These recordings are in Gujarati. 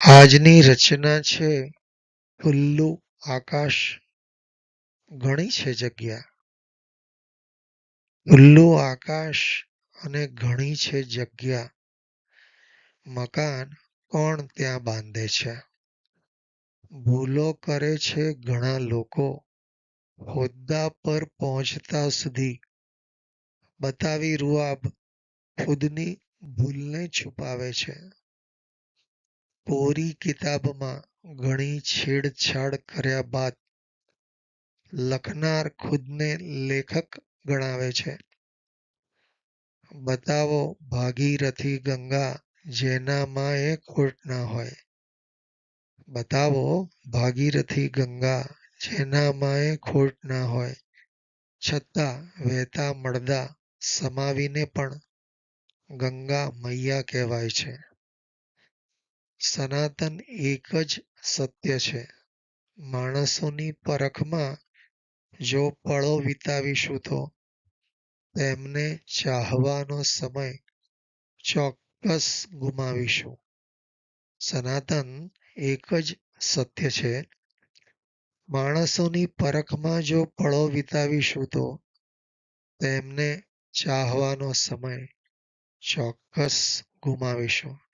આજની રચના છે, ખુલ્લું આકાશ ઘણી છે જગ્યા. ખુલ્લું આકાશ અને ઘણી છે જગ્યા. મકાન કોણ ત્યાં બાંધે છે? ભૂલો કરે છે ઘણા લોકો. હોદ્દા પર પહોંચતા સુધી બતાવી રૂઆબ ખુદની ભૂલને છુપાવે છે. કોરી કિતાબમાં ઘણી છેડછાડ કર્યા બાદ લખનાર ખુદને લેખક ગણાવે છે. બતાવો ભાગીરથી ગંગા જેનામાં એ ખોટ ના હોય. બતાવો ભાગીરથી ગંગા જેનામાં એ ખોટ ના હોય. છતાં વહેતા મળદા સમાવીને પણ ગંગા મૈયા કહેવાય છે. સનાતન એક જ સત્ય છે. માણસોની પરખમાં જો પળો વિતાવીશું તો તેમને ચાહવાનો સમય ચોક્કસ ગુમાવીશું. સનાતન એક જ સત્ય છે. માણસોની પરખમાં જો પળો વિતાવીશું તો તેમને ચાહવાનો સમય ચોક્કસ ગુમાવીશું.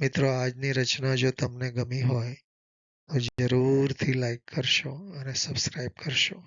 મિત્રો આજની રચના જો તમને ગમી હોય તો જરૂરથી લાઈક કરશો અને સબસ્ક્રાઈબ કરશો.